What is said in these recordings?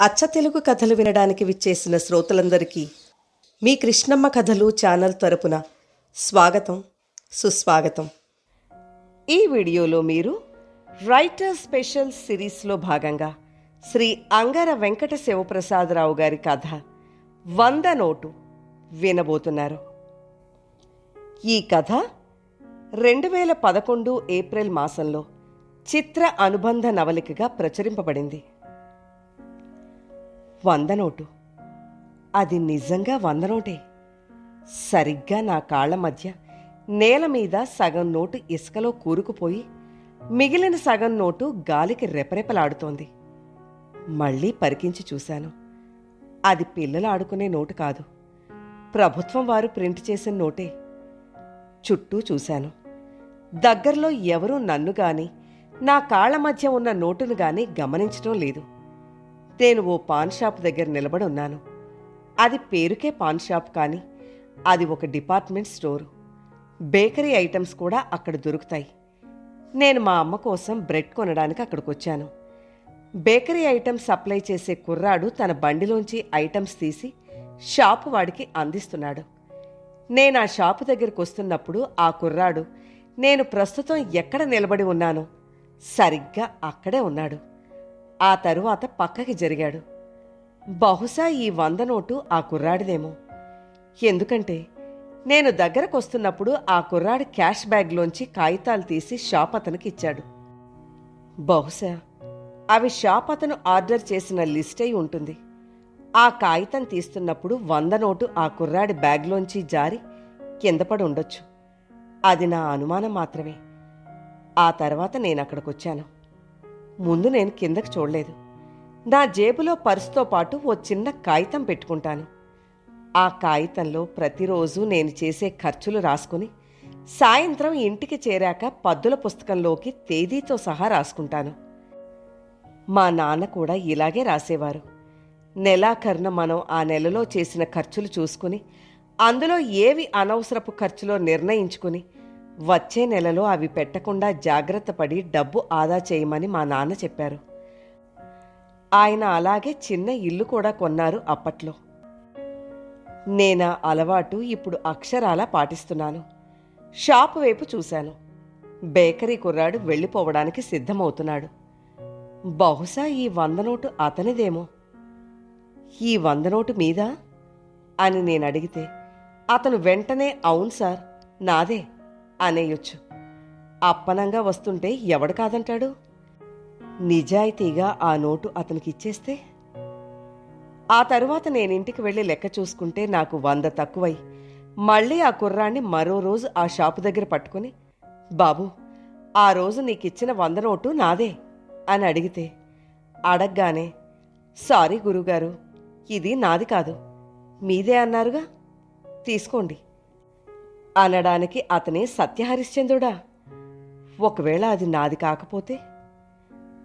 అచ్చ తెలుగు కథలు వినడానికి విచ్చేసిన శ్రోతలందరికీ మీ కృష్ణమ్మ కథలు ఛానల్ తరపున స్వాగతం సుస్వాగతం. ఈ వీడియోలో మీరు రైటర్ స్పెషల్ సిరీస్లో భాగంగా శ్రీ అంగర వెంకట శివప్రసాదరావు గారి కథ వంద నోటు వినబోతున్నారు. ఈ కథ రెండు వేల పదకొండు ఏప్రిల్ మాసంలో చిత్ర అనుబంధ నవలికగా ప్రచురింపబడింది. వంద నోటు అది నిజంగా వంద నోటే సరిగ్గా నా కాళ్ళ మధ్య నేల మీద సగం నోటు ఇసుకలో కూరుకుపోయి మిగిలిన సగం నోటు గాలికి రెపరెపలాడుతోంది. మళ్ళీ పరికించి చూశాను. అది పిల్లలు ఆడుకునే నోటు కాదు. ప్రభుత్వం వారు ప్రింట్ చేసిన నోటే. చుట్టూ చూశాను. దగ్గరలో ఎవరూ నన్ను గాని నా కాళ్ళ మధ్య ఉన్న నోటును గాని గమనించడం లేదు. నేను ఓ పాన్ షాప్ దగ్గర నిలబడి ఉన్నాను. అది పేరుకే పాన్ షాప్ కానీ అది ఒక డిపార్ట్మెంట్ స్టోరు. బేకరీ ఐటమ్స్ కూడా అక్కడ దొరుకుతాయి. నేను మా అమ్మ కోసం బ్రెడ్ కొనడానికి అక్కడికి వచ్చాను బేకరీ ఐటమ్స్ సప్లై చేసే కుర్రాడు తన బండిలోంచి ఐటమ్స్ తీసి షాపు వాడికి అందిస్తున్నాడు. నేను ఆ షాపు దగ్గరికి వస్తున్నప్పుడు ఆ కుర్రాడు నేను ప్రస్తుతం ఎక్కడ నిలబడి ఉన్నానో? సరిగ్గా అక్కడే ఉన్నాడు. ఆ తరువాత పక్కకి జరిగాడు. బహుశా ఈ వంద నోటు ఆ కుర్రాడిదేమో. ఎందుకంటే నేను దగ్గరకు వస్తున్నప్పుడు ఆ కుర్రాడు క్యాష్ బ్యాగ్లోంచి కాగితాలు తీసి షాప్ అతనికి ఇచ్చాడు. బహుశా అవి షాప్ అతను ఆర్డర్ చేసిన లిస్ట్ అయి ఉంటుంది. ఆ కాగితం తీస్తున్నప్పుడు వంద నోటు ఆ కుర్రాడి బ్యాగ్లోంచి జారి కింద పడి ఉండొచ్చు. అది నా అనుమానం మాత్రమే. ఆ తర్వాత నేను అక్కడికి వచ్చాను ముందు నేను కిందకి చూడలేదు. నా జేబులో పర్సుతో పాటు ఓ చిన్న కాగితం పెట్టుకుంటాను. ఆ కాగితంలో ప్రతిరోజు నేను చేసే ఖర్చులు రాసుకుని సాయంత్రం ఇంటికి చేరాక పద్దుల పుస్తకంలోకి తేదీతో సహా రాసుకుంటాను. మా నాన్న కూడా ఇలాగే రాసేవారు. నెలాఖరున మనం ఆ నెలలో చేసిన ఖర్చులు చూసుకుని అందులో ఏవి అనవసరపు ఖర్చులో నిర్ణయించుకుని వచ్చే నెలలో అవి పెట్టకుండా జాగ్రత్త పడి డబ్బు ఆదా చేయమని మా నాన్న చెప్పారు. ఆయన అలాగే చిన్న ఇల్లు కూడా కొన్నారు అప్పట్లో. నేనా అలవాటు ఇప్పుడు అక్షరాలా పాటిస్తున్నాను. షాపు వైపు చూశాను. బేకరీ కుర్రాడు వెళ్ళిపోవడానికి సిద్ధమవుతున్నాడు. బహుశా ఈ వంద నోటు అతనిదేమో. ఈ వంద నోటు మీద? అని నేను అడిగితే అతను వెంటనే అవును సార్ నాదే. అనేయొచ్చు. అప్పనంగా వస్తుంటే ఎవడు కాదంటాడు? నిజాయితీగా ఆ నోటు అతనికి ఇచ్చేస్తే ఆ తరువాత నేను ఇంటికి వెళ్ళి లెక్క చూసుకుంటే నాకు వంద తక్కువై మళ్ళీ ఆ కుర్రాన్ని మరో రోజు ఆ షాపు దగ్గర పట్టుకుని బాబు ఆ రోజు నీకిచ్చిన వంద నోటు నాదే అని అడిగితే అడగ్గానే సారీ గురుగారు ఇది నాది కాదు మీదే అన్నారుగా తీసుకోండి. అనడానికి అతనే సత్యహరిశ్చంద్రుడా. ఒకవేళ అది నాది కాకపోతే?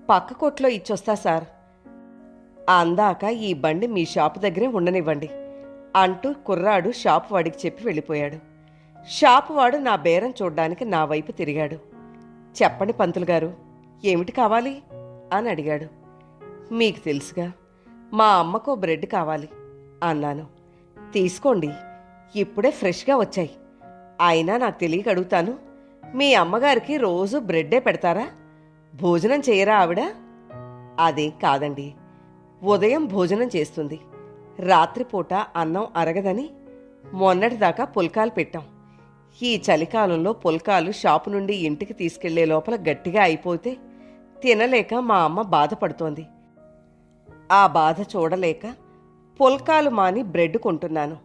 పక్క కొట్లో ఇచ్చొస్తా సార్. అందాక ఈ బండి మీ షాపు దగ్గరే ఉండనివ్వండి అంటూ కుర్రాడు షాపు వాడికి చెప్పి వెళ్ళిపోయాడు. షాపు వాడు నా బేరం చూడ్డానికి నా వైపు తిరిగాడు. చెప్పండి పంతులు గారు ఏమిటి కావాలి? అని అడిగాడు. మీకు తెలుసుగా మా అమ్మకో బ్రెడ్ కావాలి అన్నాను. తీసుకోండి ఇప్పుడే ఫ్రెష్గా వచ్చాయి. అయినా నాకు తెలియక అడుగుతాను మీ అమ్మగారికి రోజు బ్రెడ్డే పెడతారా? భోజనం చేయరా ఆవిడ? అదేం కాదండి. ఉదయం భోజనం చేస్తుంది. రాత్రిపూట అన్నం అరగదని మొన్నటిదాకా పుల్కాలు పెట్టాం. ఈ చలికాలంలో పుల్కాలు షాపు నుండి ఇంటికి తీసుకెళ్ళే లోపల గట్టిగా అయిపోతే తినలేక మా అమ్మ బాధపడుతోంది. ఆ బాధ చూడలేక పుల్కాలు మాని బ్రెడ్ కొంటున్నాను.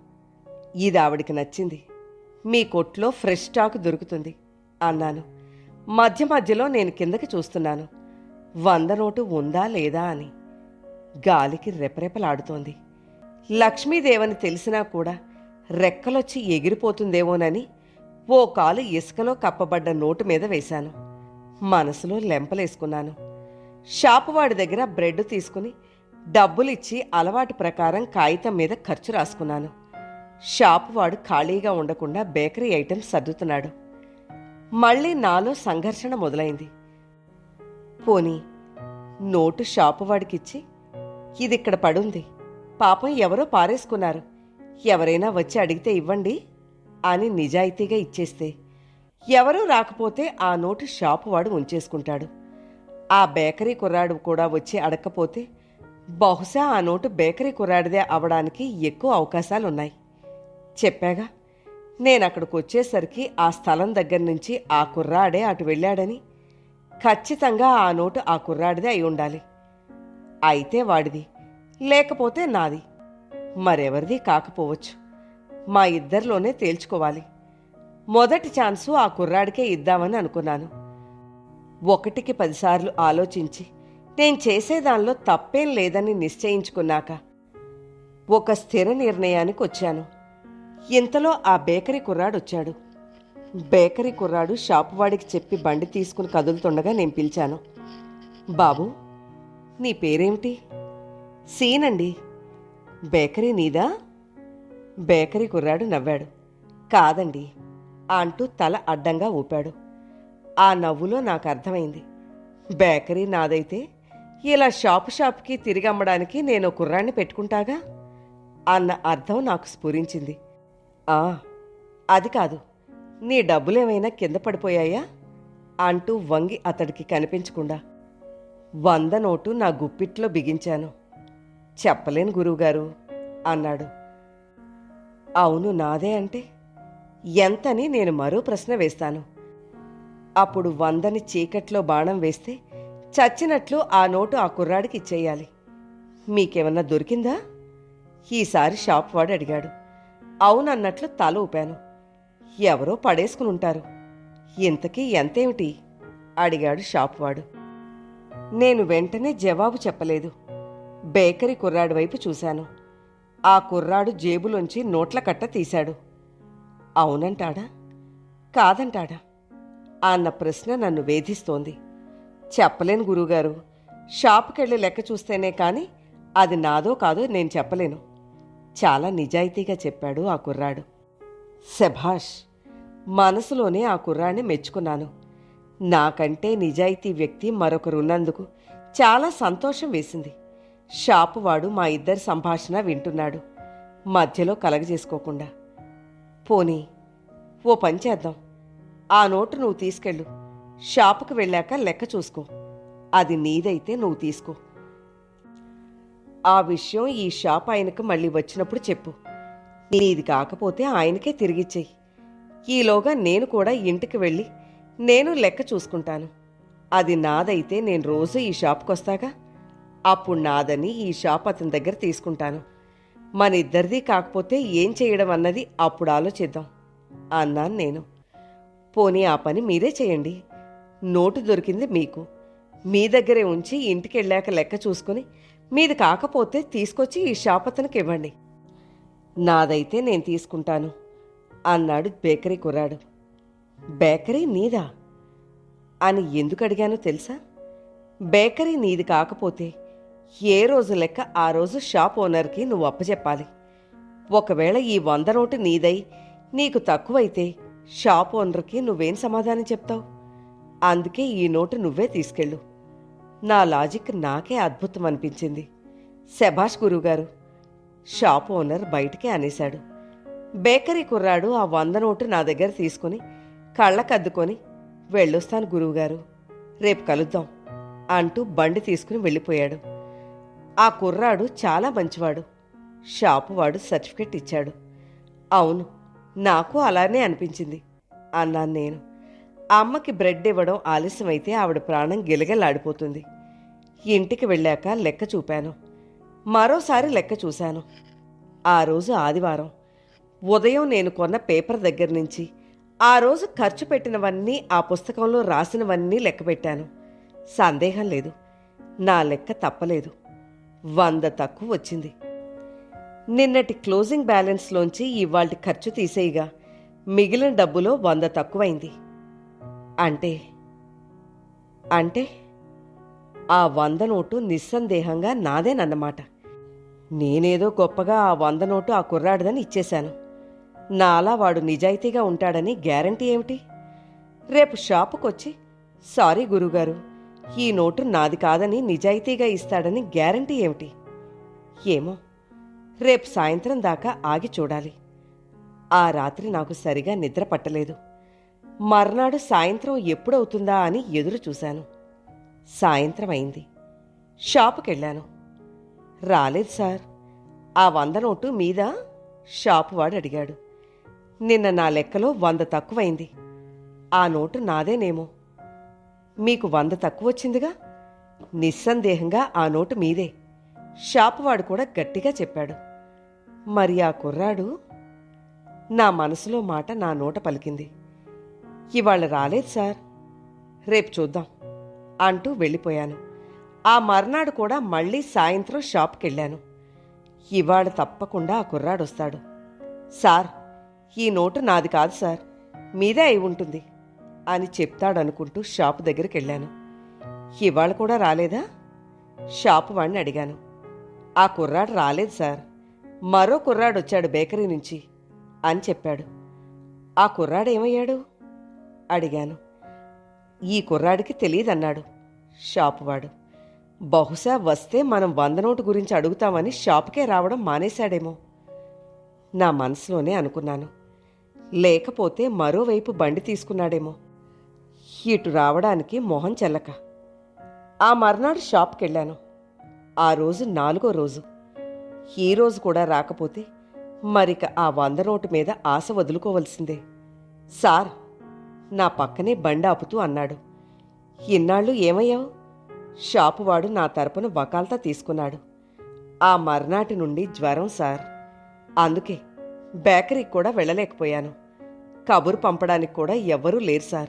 ఇది ఆవిడికి నచ్చింది. మీ కొట్లో ఫ్రెష్ స్టాక్ దొరుకుతుంది అన్నాను. మధ్య మధ్యలో నేను కిందకి చూస్తున్నాను. వంద నోటు ఉందా లేదా అని. గాలికి రెపరెపలాడుతోంది. లక్ష్మీదేవని తెలిసినా కూడా రెక్కలొచ్చి ఎగిరిపోతుందేమోనని ఓ కాలు ఇసుకలో కప్పబడ్డ నోటు మీద వేశాను. మనసులో లెంపలేసుకున్నాను. షాపువాడి దగ్గర బ్రెడ్ తీసుకుని డబ్బులిచ్చి అలవాటు ప్రకారం కాగితం మీద ఖర్చు రాసుకున్నాను. షాపు వాడు ఖాళీగా ఉండకుండా బేకరీ ఐటమ్స్ సర్దుతున్నాడు. మళ్ళీ నాలో సంఘర్షణ మొదలైంది. పోనీ నోటు షాపు వాడికిచ్చి ఇది ఇక్కడ పడుంది. పాపం ఎవరో పారేసుకున్నారు. ఎవరైనా వచ్చి అడిగితే ఇవ్వండి అని నిజాయితీగా ఇచ్చేస్తే. ఎవరూ రాకపోతే ఆ నోటు షాపు వాడు ఉంచేసుకుంటాడు. ఆ బేకరీ కుర్రాడు కూడా వచ్చి అడగకపోతే బహుశా ఆ నోటు బేకరీ కుర్రాడిదే అవడానికి ఎక్కువ అవకాశాలున్నాయి. చెప్పాగా నేను అక్కడికి వచ్చేసరికి ఆ స్థలం దగ్గర నుంచి ఆ కుర్రాడే అటు వెళ్ళాడని ఖచ్చితంగా ఆ నోటు ఆ కుర్రాడిదే అయి ఉండాలి. అయితే వాడిది లేకపోతే నాది. మరెవరిది కాకపోవచ్చు. మా ఇద్దరిలోనే తేల్చుకోవాలి. మొదటి ఛాన్సు ఆ కుర్రాడికే ఇద్దామని అనుకున్నాను. ఒకటికి పదిసార్లు ఆలోచించి నేను చేసేదానిలో తప్పేం లేదని నిశ్చయించుకున్నాక ఒక స్థిర నిర్ణయానికి వచ్చాను ఇంతలో ఆ బేకరీ కుర్రాడు వచ్చాడు. బేకరీ కుర్రాడు షాపు వాడికి చెప్పి బండి తీసుకుని కదులుతుండగా నేను పిలిచాను. బాబు నీ పేరేమిటి? సీనండి. బేకరీ నీదా? బేకరీ కుర్రాడు నవ్వాడు. కాదండి అంటూ తల అడ్డంగా ఊపాడు. ఆ నవ్వులో నాకు అర్థమైంది. బేకరీ నాదైతే ఇలా షాపు షాప్కి తిరిగి అమ్మడానికి నేను కుర్రాన్ని పెట్టుకుంటాగా? అన్న అర్థం నాకు స్ఫురించింది. ఆ అది కాదు. నీ డబ్బులేమైనా కింద పడిపోయాయా? అంటూ వంగి అతడికి కనిపించకుండా. వంద నోటు నా గుప్పిట్లో బిగించాను. చెప్పలేను గురువుగారు అన్నాడు. అవును నాదే అంటే? ఎంతని నేను మరో ప్రశ్న వేస్తాను. అప్పుడు వందని చీకట్లో బాణం వేస్తే చచ్చినట్లు ఆ నోటు ఆ కుర్రాడికి ఇచ్చేయాలి. మీకేమన్నా దొరికిందా? ఈసారి షాప్ వాడు అడిగాడు. అవునన్నట్లు తల ఊపాను. ఎవరో పడేసుకుని ఉంటారు. ఇంతకీ ఎంతేమిటి? అడిగాడు షాపువాడు. నేను వెంటనే జవాబు చెప్పలేదు. బేకరీ కుర్రాడి వైపు చూశాను. ఆ కుర్రాడు జేబులోంచి నోట్ల కట్ట తీశాడు. అవునంటాడా? కాదంటాడా? అన్న ప్రశ్న నన్ను వేధిస్తోంది. చెప్పలేను గురువుగారు. షాపుకెళ్ళి లెక్క చూస్తేనే కానీ అది నాదో కాదో నేను చెప్పలేను. చాలా నిజాయితీగా చెప్పాడు ఆ కుర్రాడు. శభాష్ మనసులోనే ఆ కుర్రాన్ని మెచ్చుకున్నాను. నాకంటే నిజాయితీ వ్యక్తి మరొకరున్నందుకు చాలా సంతోషం వేసింది. షాపు వాడు మా ఇద్దరి సంభాషణ వింటున్నాడు. మధ్యలో కలగజేసుకోకుండా. పోనీ ఓ పని చేద్దాం. ఆ నోటు నువ్వు తీసుకెళ్ళు. షాపుకి వెళ్ళాక లెక్క చూసుకో. అది నీదైతే నువ్వు తీసుకో. ఆ విషయం ఈ షాప్ ఆయనకు మళ్ళీ వచ్చినప్పుడు చెప్పు. నీది కాకపోతే ఆయనకే తిరిగిచ్చేయి. ఈలోగా నేను కూడా ఇంటికి వెళ్ళి నేను లెక్క చూసుకుంటాను. అది నాదైతే నేను రోజు ఈ షాప్కి వస్తాగా అప్పుడు నాదని ఈ షాప్ అతని దగ్గర తీసుకుంటాను. మన ఇద్దరిది కాకపోతే ఏం చేయడం అన్నది అప్పుడు ఆలోచిద్దాం అన్నాను నేను. పోనీ ఆ పని మీరే చేయండి. నోటు దొరికింది మీకు. మీ దగ్గరే ఉంచి ఇంటికి వెళ్ళాక లెక్క చూసుకుని మీది కాకపోతే తీసుకొచ్చి ఈ షాప్ అతనికి ఇవ్వండి. నాదైతే నేను తీసుకుంటాను అన్నాడు బేకరీ కుర్రాడు. బేకరీ నీదా? అని ఎందుకు అడిగానో తెలుసా? బేకరీ నీది కాకపోతే ఏ రోజు లెక్క ఆ రోజు షాప్ ఓనర్కి నువ్వు అప్పచెప్పాలి ఒకవేళ ఈ వంద నోటు నీదై నీకు తక్కువైతే షాప్ ఓనర్కి నువ్వేం సమాధానం చెప్తావు? అందుకే ఈ నోటు నువ్వే తీసుకెళ్ళు. నా లాజిక్ నాకే అద్భుతం అనిపించింది. శభాష్ గురువుగారు షాప్ ఓనర్ బయటికే అనేశాడు. బేకరీ కుర్రాడు ఆ వంద నోటు నా దగ్గర తీసుకుని కళ్ళకద్దుకొని వెళ్ళొస్తాను గురువుగారు. రేపు కలుద్దాం అంటూ బండి తీసుకుని వెళ్ళిపోయాడు. ఆ కుర్రాడు చాలా మంచివాడు. షాపు వాడు సర్టిఫికెట్ ఇచ్చాడు. అవును నాకు అలానే అనిపించింది అన్నాను నేను. అమ్మకి బ్రెడ్ ఇవ్వడం ఆలస్యమైతే ఆవిడ ప్రాణం గిలగిలాడిపోతుంది ఇంటికి వెళ్ళాక లెక్క చూపాను. మరోసారి లెక్క చూశాను. ఆ రోజు ఆదివారం. ఉదయం నేను కొన్న పేపర్ దగ్గర నుంచి ఆ రోజు ఖర్చు పెట్టినవన్నీ ఆ పుస్తకంలో రాసినవన్నీ లెక్క పెట్టాను. సందేహం లేదు. నా లెక్క తప్పలేదు. వంద తక్కువ వచ్చింది. నిన్నటి క్లోజింగ్ బ్యాలెన్స్లోంచి ఇవాళ ఖర్చు తీసేయగా. మిగిలిన డబ్బులో వంద తక్కువైంది. అంటే? అంటే ఆ వంద నోటు నిస్సందేహంగా నాదేనన్నమాట. నేనేదో గొప్పగా ఆ వంద నోటు ఆ కుర్రాడిదని ఇచ్చేశాను. నాలా వాడు నిజాయితీగా ఉంటాడని గ్యారంటీ ఏమిటి? రేపు షాపుకొచ్చి సారీ గురుగారు ఈ నోటు నాది కాదని నిజాయితీగా ఇస్తాడని గ్యారంటీ ఏమిటి? ఏమో రేపు సాయంత్రం దాకా ఆగి చూడాలి. ఆ రాత్రి నాకు సరిగా నిద్ర పట్టలేదు. మర్నాడు సాయంత్రం ఎప్పుడవుతుందా అని ఎదురు చూశాను. సాయంత్రం అయింది షాపుకెళ్ళాను. రాలేదు సార్. ఆ వంద నోటు మీద షాపు వాడు అడిగాడు. నిన్న నా లెక్కలో వంద తక్కువైంది. ఆ నోటు నాదేనేమో. మీకు వంద తక్కువ వచ్చిందిగా? నిస్సందేహంగా ఆ నోటు మీదే. షాపువాడు కూడా గట్టిగా చెప్పాడు. మరి ఆ కుర్రాడు? నా మనసులో మాట నా నోట పలికింది. ఇవాళ రాలేదు సార్. రేపు చూద్దాం అంటూ వెళ్ళిపోయాను. ఆ మర్నాడు కూడా మళ్ళీ సాయంత్రం షాప్కెళ్ళాను. ఇవాళ తప్పకుండా ఆ కుర్రాడు వస్తాడు సార్ ఈ నోటు నాది కాదు సార్. మీదే అయి ఉంటుంది అని చెప్తాడనుకుంటూ షాపు దగ్గరికి వెళ్ళాను ఇవాళ కూడా రాలేదా? షాపు వాడిని అడిగాను. ఆ కుర్రాడు రాలేదు సార్. మరో కుర్రాడు వచ్చాడు బేకరీ నుంచి అని చెప్పాడు. ఆ కుర్రాడు ఏమయ్యాడు అడిగాను. ఈ కుర్రాడికి తెలియదన్నాడు షాపువాడు. బహుశా వస్తే మనం వంద నోటు గురించి అడుగుతామని షాప్కే రావడం మానేశాడేమో. నా మనసులోనే అనుకున్నాను. లేకపోతే మరోవైపు బండి తీసుకున్నాడేమో. ఇటు రావడానికి మొహం చెల్లక. ఆ మర్నాడు షాప్కెళ్ళాను. ఆ రోజు నాలుగో రోజు. ఈ రోజు కూడా రాకపోతే మరిక ఆ వంద నోటు మీద ఆశ వదులుకోవలసిందే. సార్ నా పక్కనే బండి ఆపుతూ అన్నాడు. ఇన్నాళ్ళు ఏమయ్యావు? షాపువాడు నా తరపున వకాల్తా తీసుకున్నాడు. ఆ మర్నాటి నుండి జ్వరం సార్. అందుకే బేకరీకి కూడా వెళ్ళలేకపోయాను. కబురు పంపడానికి కూడా ఎవ్వరూ లేరు సార్.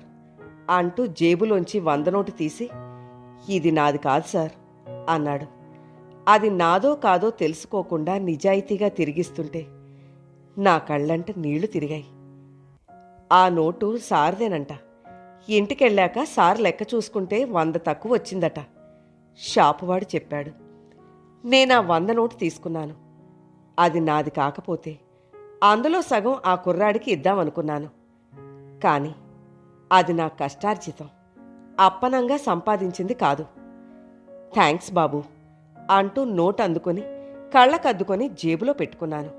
అంటూ జేబులోంచి వంద నోటు తీసి ఇది నాది కాదు సార్ అన్నాడు. అది నాదో కాదో తెలుసుకోకుండా నిజాయితీగా తిరిగిస్తుంటే నా కళ్ళంట నీళ్ళు తిరిగాయి. ఆ నోటు సార్దేనంట. ఇంటికెళ్ళాక సార్ లెక్క చూసుకుంటే వంద తక్కువ వచ్చిందట. షాపువాడు చెప్పాడు. నేను ఆ వంద నోటు తీసుకున్నాను. అది నాది కాకపోతే అందులో సగం ఆ కుర్రాడికి ఇద్దామనుకున్నాను. కానీ అది నా కష్టార్జితం. అప్పనంగా సంపాదించింది కాదు. థ్యాంక్స్ బాబు అంటూ నోట్ అందుకొని కళ్ళకద్దుకొని జేబులో పెట్టుకున్నాను.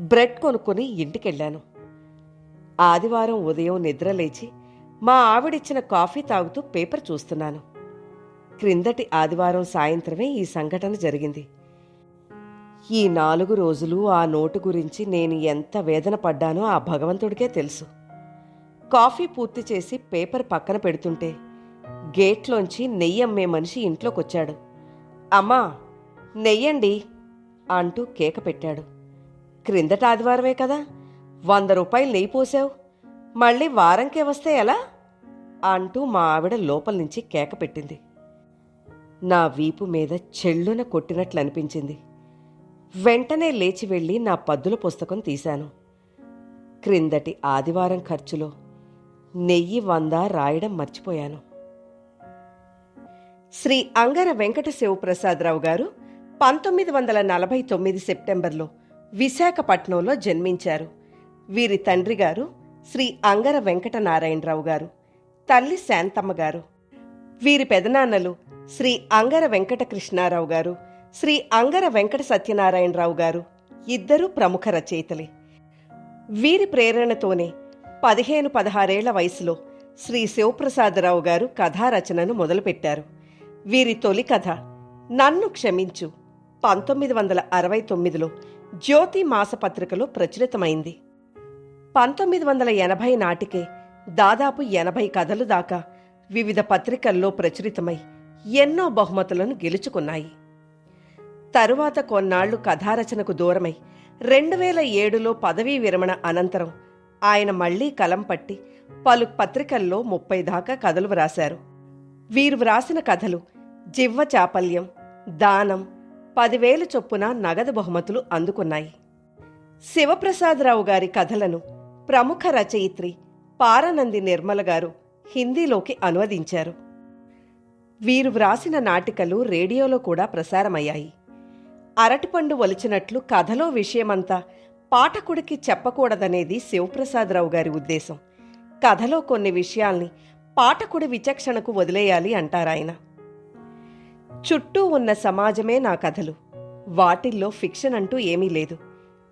బ్రెడ్ కొనుక్కొని ఇంటికెళ్ళాను. ఆదివారం ఉదయం నిద్రలేచి మా ఆవిడిచ్చిన కాఫీ తాగుతూ పేపర్ చూస్తున్నాను. క్రిందటి ఆదివారం సాయంత్రమే ఈ సంఘటన జరిగింది. ఈ నాలుగు రోజులు ఆ నోటు గురించి నేను ఎంత వేదన పడ్డానో ఆ భగవంతుడికే తెలుసు. కాఫీ పూర్తి చేసి పేపర్ పక్కన పెడుతుంటే గేట్లోంచి నెయ్యి అమ్మే మనిషి ఇంట్లోకొచ్చాడు. అమ్మా నెయ్యండి అంటూ కేక పెట్టాడు. క్రిందట ఆదివారమే కదా వంద రూపాయలు నెయ్యి పోసావు? మళ్ళీ వారంకే వస్తే ఎలా? అంటూ మా ఆవిడ లోపల నుంచి కేక పెట్టింది. నా వీపు మీద చెల్లున కొట్టినట్లు అనిపించింది. వెంటనే లేచి వెళ్ళి నా పద్దుల పుస్తకం తీశాను. క్రిందటి ఆదివారం ఖర్చులో నెయ్యి వంద రాయడం మర్చిపోయాను. శ్రీ అంగర వెంకట శివప్రసాదరావు గారు పంతొమ్మిది వందల నలభై తొమ్మిది సెప్టెంబర్లో విశాఖపట్నంలో జన్మించారు. వీరి తండ్రి గారు శ్రీ అంగర వెంకటనారాయణరావు గారు తల్లి శాంతమ్మ గారు వీరి పెదనాన్నలు శ్రీ అంగర వెంకట కృష్ణారావు గారు శ్రీ అంగర వెంకట సత్యనారాయణరావు గారు ఇద్దరూ ప్రముఖ రచయితలే. వీరి ప్రేరణతోనే పదిహేను పదహారేళ్ళ వయసులో శ్రీ శివప్రసాదరావు గారు కథారచనను మొదలుపెట్టారు. వీరి తొలి కథ నన్ను క్షమించు పంతొమ్మిది వందల అరవై తొమ్మిదిలో జ్యోతి మాసపత్రికలో ప్రచురితమైంది. పంతొమ్మిది వందల ఎనభై నాటికే దాదాపు ఎనభై కథలు దాకా వివిధ పత్రికల్లో ప్రచురితమై ఎన్నో బహుమతులను గెలుచుకున్నాయి. తరువాత కొన్నాళ్ళు కథారచనకు దూరమై రెండు వేల ఏడులో పదవీ విరమణ అనంతరం ఆయన మళ్ళీ కలం పట్టి పలు పత్రికల్లో ముప్పై దాకా కథలు వ్రాశారు. వీరు వ్రాసిన కథలు జివ్వ చాపల్యం దానం పదివేలు చొప్పున నగదు బహుమతులు అందుకున్నాయి. శివప్రసాదరావు గారి కథలను ప్రముఖ రచయిత్రి పారనంది నిర్మల గారు హిందీలోకి అనువదించారు. వీరు వ్రాసిన నాటికలు రేడియోలో కూడా ప్రసారమయ్యాయి. అరటిపండు ఒలిచినట్లు కథలో విషయమంతా పాఠకుడికి చెప్పకూడదనేది శివప్రసాదరావు గారి ఉద్దేశం. కథలో కొన్ని విషయాల్ని పాఠకుడి విచక్షణకు వదిలేయాలి అంటారాయన. చుట్టూ ఉన్న సమాజమే నా కథలు. వాటిల్లో ఫిక్షన్ అంటూ ఏమీ లేదు.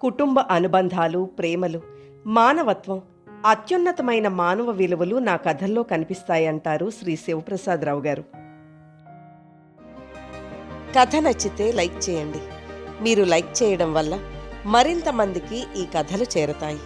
కుటుంబ అనుబంధాలు ప్రేమలు మానవత్వం అత్యున్నతమైన మానవ విలువలు నా కథల్లో కనిపిస్తాయంటారు శ్రీ శివప్రసాదరావు గారు. కథ నచ్చితే లైక్ చేయండి. మీరు లైక్ చేయడం వల్ల మరింత మందికి ఈ కథలు చేరతాయి.